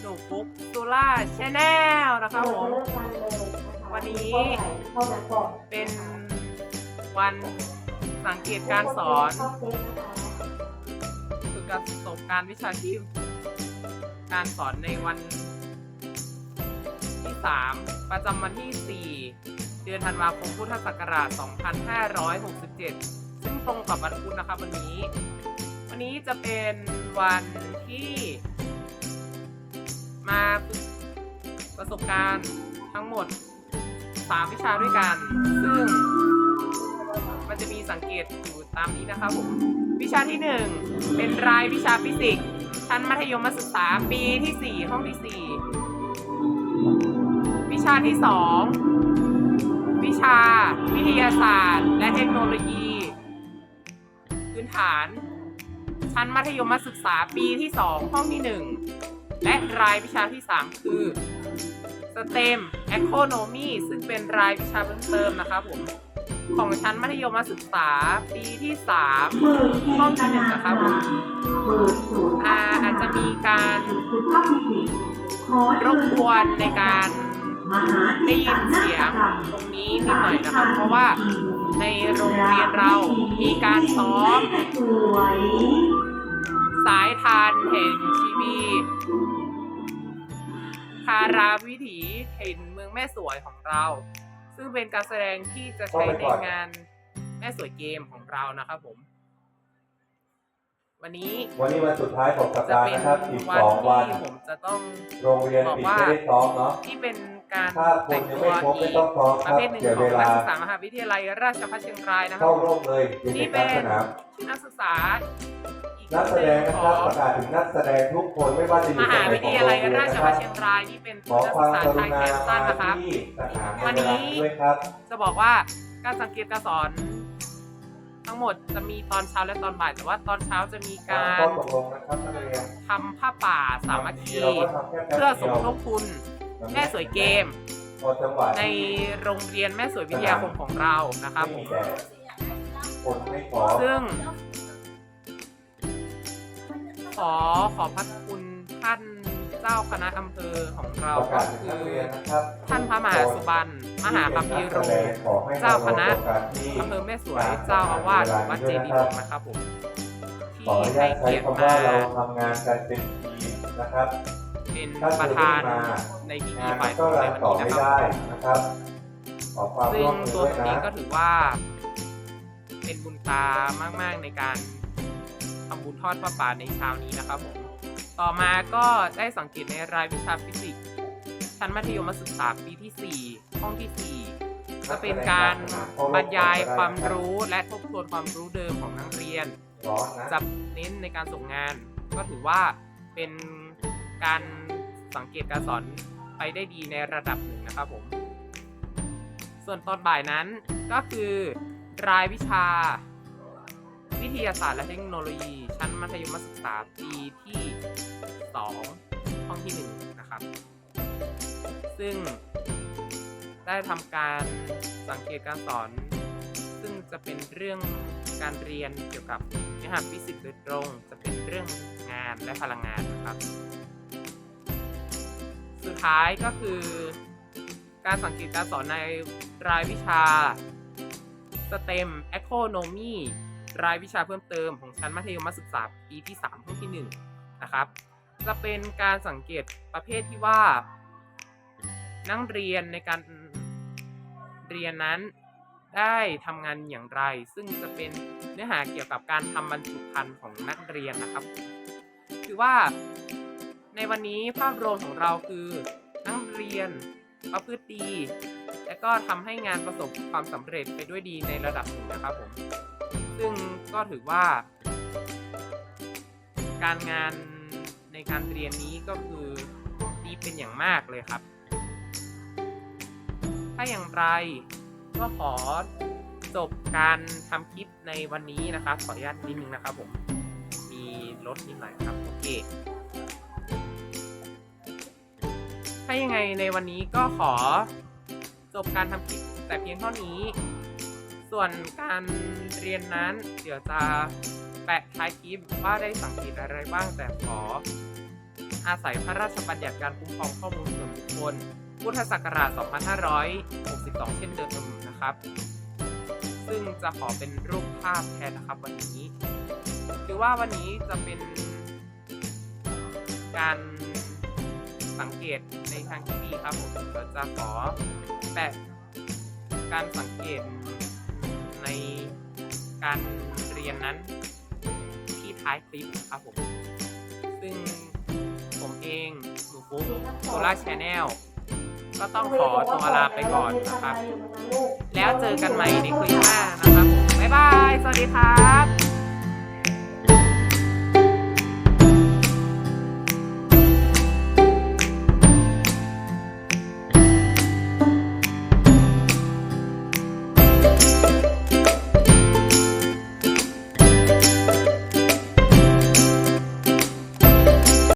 หนูฟุกซูล่าชแนลนะครับผม วันนี้ เป็นวันสังเกตการสอนเข้าเซตนะคะฝึการสบการวิชาชีพ การสอนในวันที่ 3 ประจำวันที่ 4 เดือนธันวาคมพุทธศักราช 2567 ซึ่งตรงกับวันพุธนะครับวันนี้ วันนี้จะเป็นวันที่ มาประสบการณ์ทั้งหมด 3 วิชาด้วยกัน ซึ่งมันจะมีสังเกตอยู่ตามนี้นะครับผมวิชาที่ 1 เป็นรายวิชาฟิสิกส์ชั้นมัธยมศึกษาปีที่ 4 ห้องที่ 4 วิชาที่ 2 วิชาวิทยาศาสตร์ และเทคโนโลยี พื้นฐาน ชั้นมัธยมศึกษาปีที่ 2 ห้องที่ 1 และรายวิชาที่ 3 คือ STEM Economy ซึ่งเป็นรายวิชาเพิ่มเติมนะครับผมของชั้นมัธยมศึกษาปีที่3ห้องที่หนึ่งนะครับผมอาอาจจะมีการรบกวนในการได้ยินเสียงตรงนี้นิดหน่อยนะครับ เพราะว่าในโรงเรียนเรามีการซ้อมสายทานแห่งชีวีาราวิถีเห็นเมืองแม่สวยของเรา ซึ่งเป็นการแสดงที่จะใช้ในงานแม่สวยเกมของเรานะครับผม วันนี้วันนี้วันสุดท้ายของสัปจะดาห์เป็นนะครับอีกวัสองวันที่ผมจะต้องโรงเรียนปิดไม่ได้ซ้อมเนาะที่เป็นการถ้าคุณแต่งยังตัวไม่ครบไม่อีกต้องซ้อมปคระรับเภทหนึ่งเสียขอเวงนัลากศึกษามหาวิทยาลัยราชภัฏเชียงรายนะครับเข้าร่วมเลยอยู่ในนี่กเป็ลางนสนามนักศึกษาอีก นักแสดงนะครับประกาศถึงนักแสดงทุกคนไม่ว่าจะอมยู่หาตรงไหนวิขทองยาโรลัยงเรียนราชนะคภัรัฏบเชียงรายนี่เป็นขอนักควาศึมกษากรุชายณาแขนสั้นนะครับที่สนามวันเวลานี้ด้วยครับจะบอกว่าการสังเกตการสอน ทั้งหมดจะมีตอนเช้าและตอนบ่ายแต่ว่าตอนเช้าจะมีกาข้อรตกลงนะครับนักเรียนทำผ้าป่าสามัคคีเราก็ทำแค่แป๊บเพื่อสดีมยวทบทุนแม่สวยเกมพอจังหวะในที่โรงเรียนแม่สวยวิทยาคมของเรานะครับไม่ผมีมแดดคนไม่พอซึ่งข อขอบพระคุณท่านเจ้าคณะอำเภอของเราประก็กาศถึงคืนักอเรียนนะครับท่านพระมหาสุบรรณมหาคัมภีโรเจ้าคณะอำเภอแม่สวยเจ้าอาวาสวัดเจดีย์ทองนะครับผมที่ขออนุญาให้ตใช้เกียรติคำมาว่าเราทำงานกันเป็นทีมนะครับเป็นถ้าประเธอธานไม่มาในพิธีงานฝ่ามัยนสก็งฆ์รัในนวันต่อนี้ไม่นะครับได้นะครับขอความซึ่ร่งวมมือตัวด้วยผมนะเองก็ถือว่า เป็นบุญตามาก ๆ ในการ ทำบุญทอดพระป่าในเช้านี้นะครับผมต่อมาก็ได้สังเกตในรายวิชาฟิสิกส์ชั้นมัธยมศึกษาปีที่ 4 ห้องที่ 4 จะเป็นการบรรยายความรู้และทบทวนความรู้เดิมของนักเรียนจะเน้นในการส่งงาน ก็ถือว่าเป็นการสังเกตการสอนไปได้ดีในระดับหนึ่งนะครับผม ส่วนตอนบ่ายนั้นก็คือรายวิชา วิทยาศาสตร์และเทคโนโลยี ชั้นมัธยมศึกษาปีที่ 2 ห้องที่ 1 นะครับ ซึ่งได้ทำการสังเกตการสอน ซึ่งจะเป็นเรื่องการเรียนเกี่ยวกับเนื้อหาฟิสิกส์โดยตรง จะเป็นเรื่องงานและพลังงานนะครับ สุดท้ายก็คือ การสังเกตการสอนในรายวิชา STEM Economy รายวิชาเพิ่มเติมของชั้นมัธยมศึกษาปีที่3ห้องที่1นะครับ จะเป็นการสังเกตประเภทที่ว่า นักเรียนในการเรียนนั้นได้ทำงานอย่างไร ซึ่งจะเป็นเนื้อหาเกี่ยวกับการทำบรรจุภัณฑ์ของนักเรียนนะครับ คือว่าในวันนี้ภาพรวมของเราคือ นักเรียนประพฤติดี และก็ทำให้งานประสบความสำเร็จไปด้วยดีในระดับหนึ่งนะครับผม ซึ่งก็ถือว่า การงานในการเรียนนี้ก็คือดีเป็นอย่างมากเลยครับ ถ้าอย่างไรก็ขอจบการทำคลิปในวันนี้นะครับ ขออนุญาตนิดนึงนะครับผม มีรถนิดหน่อยครับ โอเค ถ้ายังไงในวันนี้ก็ขอจบการทำคลิปแต่เพียงเท่านี้ ส่วนการเรียนนั้นเดี๋ยวจะแปะท้ายคลิปว่าได้สังเกตอะไรบ้างแต่ขอ อาศัยพระราชบัญญัติการคุ้มครองข้อมูลส่วนบุคคล พุทธศักราช 2562 เช่นเดิมนะครับ ซึ่งจะขอเป็นรูปภาพแทนนะครับวันนี้คือว่าวันนี้จะเป็นการสังเกตในทางที่ดีครับผมเราจะขอแปะการสังเกต การเรียนนั้นที่ท้ายคลิปนะครับผม ซึ่งผมเองหนูฟุ๊กโซล่าแชนแนลก็ต้องขอตัวลาไปก่อนนะครับ แล้วเจอกันใหม่ในคลิปหน้านะครับผมบ๊ายบาย สวัสดีครับ